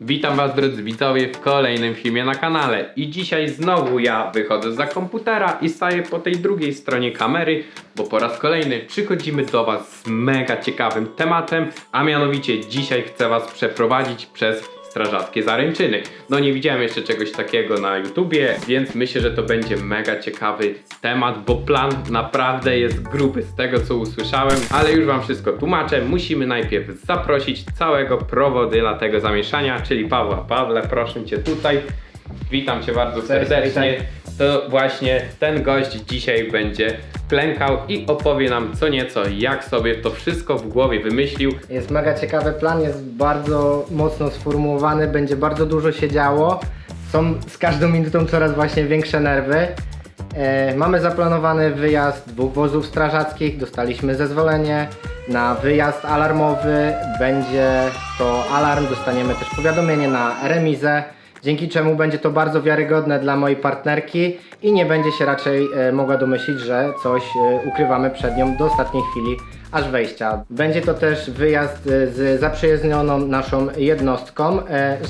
Witam Was drodzy widzowie w kolejnym filmie na kanale. I dzisiaj znowu ja wychodzę za komputera i staję po tej drugiej stronie kamery, bo po raz kolejny przychodzimy do Was z mega ciekawym tematem, a mianowicie dzisiaj chcę Was przeprowadzić przez strażackie zaręczyny. No nie widziałem jeszcze czegoś takiego na YouTubie, więc myślę, że to będzie mega ciekawy temat, bo plan naprawdę jest gruby z tego co usłyszałem, ale już wam wszystko tłumaczę. Musimy najpierw zaprosić całego prowodyla tego zamieszania, czyli Pawła. Pawle, proszę cię tutaj. Witam cię bardzo serdecznie. To właśnie ten gość dzisiaj będzie klękał i opowie nam co nieco, jak sobie to wszystko w głowie wymyślił. Jest mega ciekawy plan, jest bardzo mocno sformułowany, będzie bardzo dużo się działo. Są z każdą minutą coraz właśnie większe nerwy. E, mamy zaplanowany wyjazd dwóch wozów strażackich, dostaliśmy zezwolenie na wyjazd alarmowy. Będzie to alarm, dostaniemy też powiadomienie na remizę, dzięki czemu będzie to bardzo wiarygodne dla mojej partnerki i nie będzie się raczej e, mogła domyślić, że coś e, ukrywamy przed nią do ostatniej chwili aż wejścia. Będzie to też wyjazd e, z zaprzyjaźnioną naszą jednostką,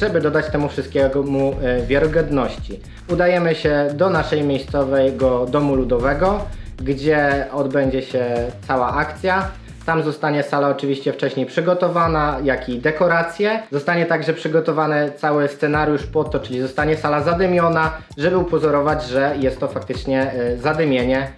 żeby dodać temu wszystkiemu wiarygodności. Udajemy się do naszej miejscowego domu ludowego, gdzie odbędzie się cała akcja. Tam zostanie sala oczywiście wcześniej przygotowana, jak i dekoracje. Zostanie także przygotowany cały scenariusz pod to, czyli zostanie sala zadymiona, żeby upozorować, że jest to faktycznie e, zadymienie.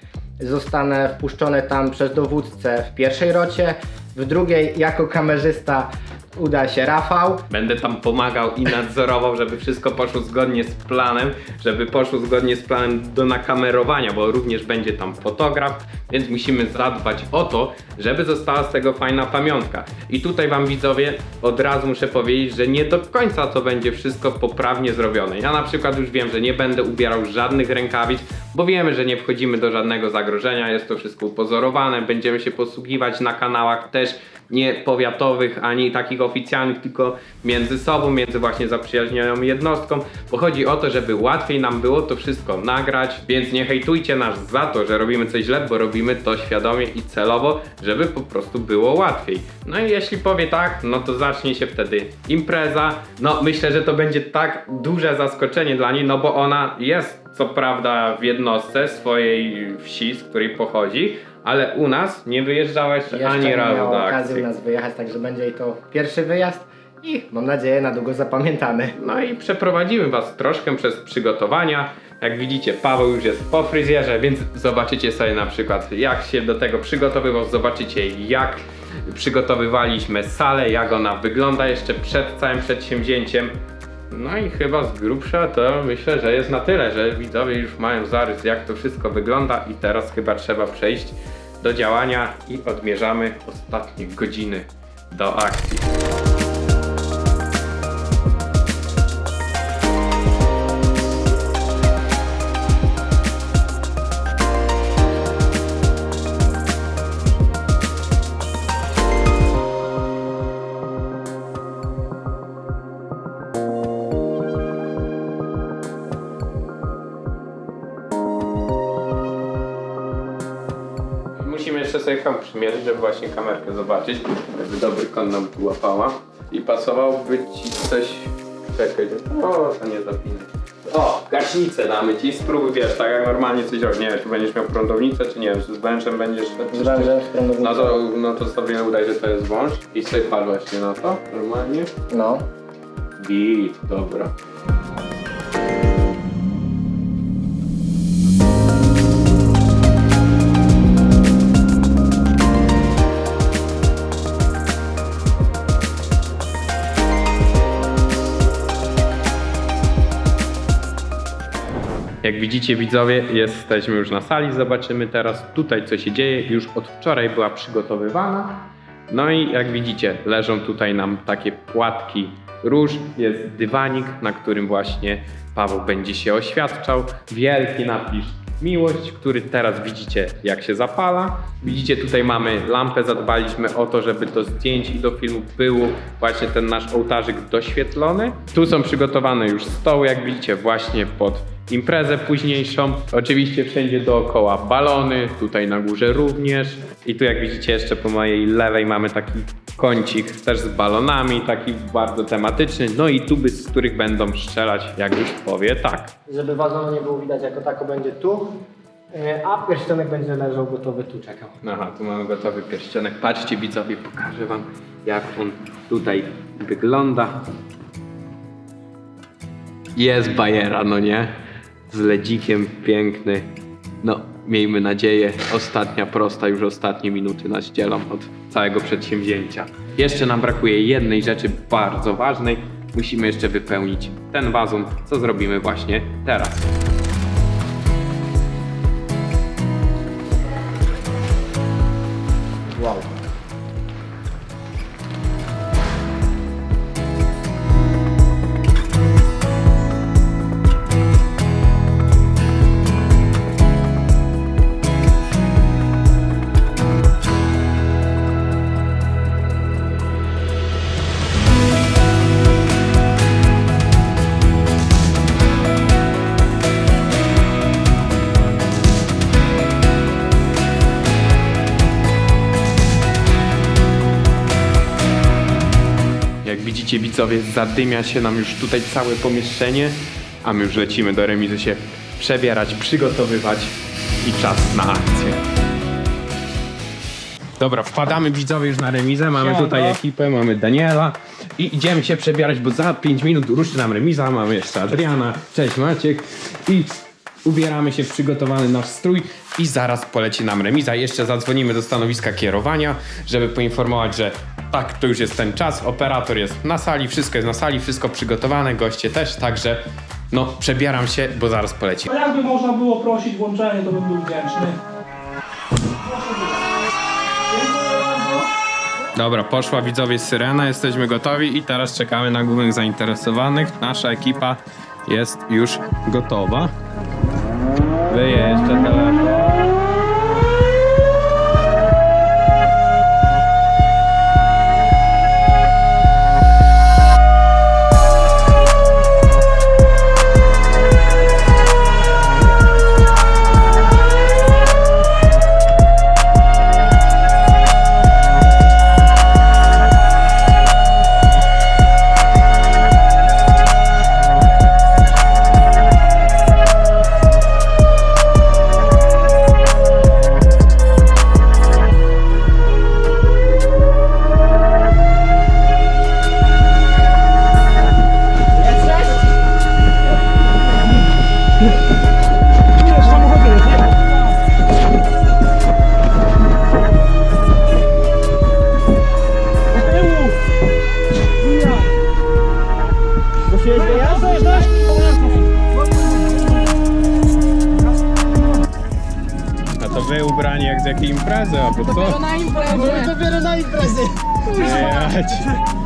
Zostanę wpuszczony tam przez dowódcę w pierwszej rocie, w drugiej jako kamerzysta uda się Rafał. Będę tam pomagał i nadzorował, żeby wszystko poszło zgodnie z planem, żeby poszło zgodnie z planem do nakamerowania, bo również będzie tam fotograf, więc musimy zadbać o to, żeby została z tego fajna pamiątka. I tutaj wam widzowie od razu muszę powiedzieć, że nie do końca to będzie wszystko poprawnie zrobione. Ja na przykład już wiem, że nie będę ubierał żadnych rękawic, bo wiemy, że nie wchodzimy do żadnego zagrożenia, jest to wszystko upozorowane, będziemy się posługiwać na kanałach też nie powiatowych, ani takich oficjalnych, tylko między sobą, między właśnie zaprzyjaźnioną jednostką, bo chodzi o to, żeby łatwiej nam było to wszystko nagrać, więc nie hejtujcie nas za to, że robimy coś źle, bo robimy to świadomie i celowo, żeby po prostu było łatwiej. No i jeśli powie tak, no to zacznie się wtedy impreza. No myślę, że to będzie tak duże zaskoczenie dla niej, no bo ona jest co prawda w jednostce swojej wsi, z której pochodzi, ale u nas nie wyjeżdżała jeszcze, Jeszcze ani nie razu miała do okazji akcji. u nas wyjechać, także będzie jej to pierwszy wyjazd i mam nadzieję na długo zapamiętany. No i przeprowadzimy Was troszkę przez przygotowania. Jak widzicie, Paweł już jest po fryzjerze, więc zobaczycie sobie na przykład, jak się do tego przygotowywał. Zobaczycie, jak przygotowywaliśmy salę, jak ona wygląda jeszcze przed całym przedsięwzięciem. No i chyba z grubsza to myślę, że jest na tyle, że widzowie już mają zarys, jak to wszystko wygląda i teraz chyba trzeba przejść do działania i odmierzamy ostatnie godziny do akcji. Przymierzyć, żeby właśnie kamerkę zobaczyć, żeby dobry kąt nam tu łapała. I pasowałoby ci coś... Czekaj, o, to nie zapinaj. O, gaśnicę damy ci, spróbuj, wiesz, tak jak normalnie coś robisz. Nie wiem, czy będziesz miał prądownicę, czy nie wiem, czy z wężem będziesz... Wężem. No to, no to sobie udaj, że to jest wąż i sobie patrz właśnie na to, normalnie. No. Git, dobra. Jak widzicie widzowie, jesteśmy już na sali, zobaczymy teraz tutaj co się dzieje. Już od wczoraj była przygotowywana. No i jak widzicie, leżą tutaj nam takie płatki róż, jest dywanik, na którym właśnie Paweł będzie się oświadczał. Wielki napis miłość, który teraz widzicie jak się zapala. Widzicie tutaj mamy lampę, zadbaliśmy o to, żeby do zdjęć i do filmu był właśnie ten nasz ołtarzyk doświetlony. Tu są przygotowane już stoły, jak widzicie właśnie pod imprezę późniejszą. Oczywiście wszędzie dookoła balony, tutaj na górze również. I tu jak widzicie jeszcze po mojej lewej mamy taki kącik też z balonami, taki bardzo tematyczny, no i tuby, z których będą strzelać, jak już powie tak. Żeby wazonu nie było widać jako tako będzie tu, e, a pierścionek będzie leżał gotowy tu czekał. Aha, tu mamy gotowy pierścionek. Patrzcie widzowie, pokażę wam jak on tutaj wygląda. Jest bajera, no nie? Z ledzikiem piękny. No, miejmy nadzieję, ostatnia prosta, już ostatnie minuty nas dzielą od całego przedsięwzięcia. Jeszcze nam brakuje jednej rzeczy bardzo ważnej. Musimy jeszcze wypełnić ten wazon, co zrobimy właśnie teraz. Widzicie widzowie, zadymia się nam już tutaj całe pomieszczenie, a my już lecimy do remizy się przebierać, przygotowywać i czas na akcję. Dobra, wpadamy widzowie już na remizę, mamy Siemanko. tutaj ekipę, mamy Daniela i idziemy się przebierać, bo za 5 minut ruszy nam remiza, mamy jeszcze Adriana, cześć Maciek i ubieramy się w przygotowany nasz strój i zaraz poleci nam remiza. Jeszcze zadzwonimy do stanowiska kierowania, żeby poinformować, że tak, to już jest ten czas, operator jest na sali, wszystko jest na sali, wszystko przygotowane, goście też, także no przebieram się, bo zaraz poleci. A jakby można było prosić włączenie, to bym był wdzięczny. Dobra, poszła widzowie syrena, jesteśmy gotowi i teraz czekamy na głównych zainteresowanych. Nasza ekipa jest już gotowa. Wyjeżdża telefon. Ubrani jak z jakiej imprezy, albo co? na imprezie. Dopiero na imprezy. Ejać.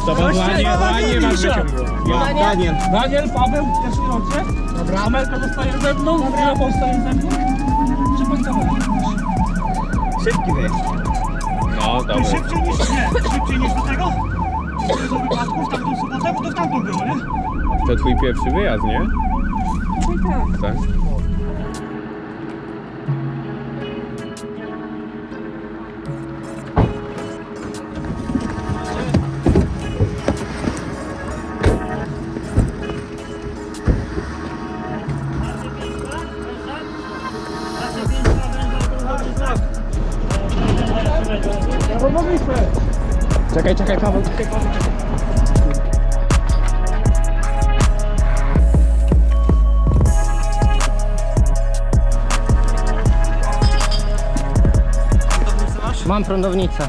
To was ładnie, ładnie was. Ja, Daniel. Daniel, Paweł, w pierwszej rocie. Dobra. Amelka zostaje ze mną, Rafał zostaje ze mną. Czy pan kawałek? Szybki wyjazd. no dobra. Szybciej niż nie, szybciej niż do tego. Do wypadków, tak do sobotę, bo to w tamtą było, nie? To twój pierwszy wyjazd, nie? Tak. Czekaj, czekaj, Paweł, czekaj, Paweł. Mam prądownicę.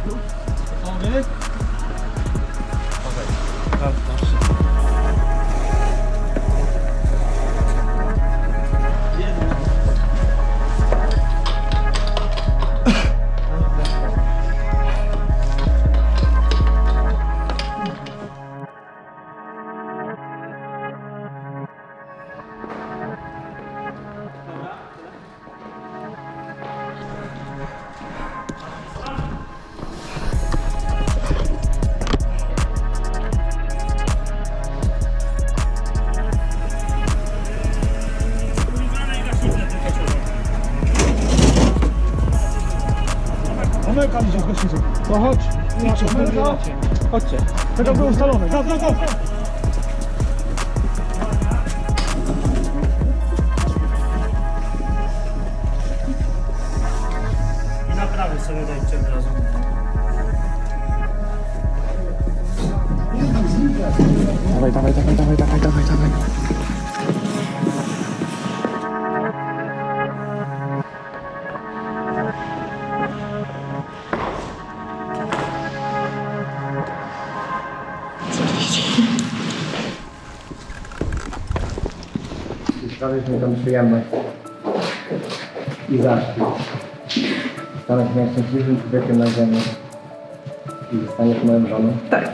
Amelka mi się zgłosiła. To chodź. Idźcie, Chodźcie. Tego było ustalone. Go, go, go. I naprawy sobie dajcie od razu. Dawaj, dawaj, dawaj, dawaj, dawaj, dawaj, dawaj. Mi tą przyjemność. I zaszczyt. Stanąć najszczęśliwszym człowiekiem na ziemi. I zostaniesz moją żoną. Tak.